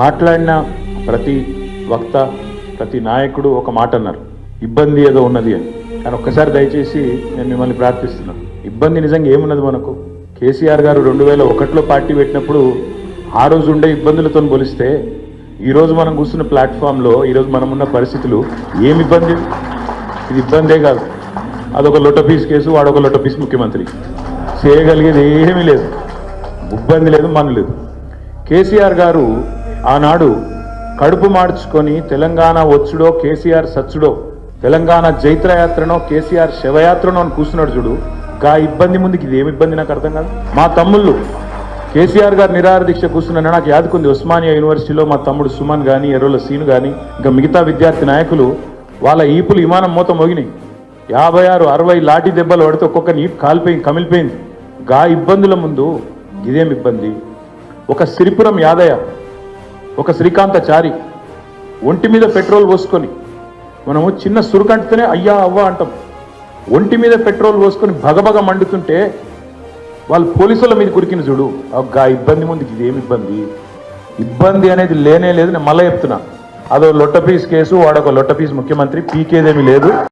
మాట్లాడిన ప్రతి వక్త ప్రతి నాయకుడు ఒక మాట అన్నారు. ఇబ్బంది ఏదో ఉన్నది అని. కానీ ఒక్కసారి దయచేసి నేను మిమ్మల్ని ప్రార్థిస్తున్నాను ఇబ్బంది నిజంగా ఏమున్నది మనకు? కేసీఆర్ గారు రెండు వేల ఒకటిలో పార్టీ పెట్టినప్పుడు ఆ రోజు ఉండే ఇబ్బందులతో పోలిస్తే ఈరోజు మనం కూర్చున్న ప్లాట్ఫామ్లో ఈరోజు మనం ఉన్న పరిస్థితులు ఏమి ఇబ్బంది? ఇది ఇబ్బందే కాదు. అదొక లొటపీస్ కేసు వాడొక లొటపీస్ ముఖ్యమంత్రి. చేయగలిగేది ఏమీ లేదు. ఇబ్బంది లేదు మన లేదు. కేసీఆర్ గారు ఆనాడు కడుపు మార్చుకొని తెలంగాణ వచ్చుడో కేసీఆర్ సచ్చుడో తెలంగాణ జైత్రయాత్రనో కేసీఆర్ శవయాత్రనో అని కూర్చున్నాడు చూడు. గా ఇబ్బంది ముందుకి ఇది ఏమి ఇబ్బంది నాకు అర్థం కాదు. మా తమ్ముళ్ళు కేసీఆర్ గారు నిరాహార దీక్ష కూర్చున్నా నాకు యాదుకుంది ఉస్మానియా యూనివర్సిటీలో మా తమ్ముడు సుమన్ కానీ ఎర్రోల సీను కానీ ఇంకా మిగతా విద్యార్థి నాయకులు వాళ్ళ ఈపులు విమానం మూత మోగినాయి. యాభై ఆరు అరవై లాఠీ దెబ్బలు పడితే ఒక్కొక్క నీపు కాలిపోయింది కమిలిపోయింది. గా ఇబ్బందుల ముందు ఇదేం ఇబ్బంది? ఒక సిరిపురం యాదయ్య ఒక శ్రీకాంతచారి ఒంటి మీద పెట్రోల్ పోసుకొని మనము చిన్న సురుకంటితేనే అయ్యా అవ్వ అంటాం. ఒంటి మీద పెట్రోల్ పోసుకొని భగభగ మండుతుంటే వాళ్ళు పోలీసుల మీద కురికిన చూడు. ఒక ఇబ్బంది ముందుకి ఇదేమి ఇబ్బంది? ఇబ్బంది అనేది లేనే లేదు నేను మళ్ళీ చెప్తున్నా. అదో లొట్టపీస్ కేసు వాడొక లొట్టపీస్ ముఖ్యమంత్రి పీకేదేమీ లేదు.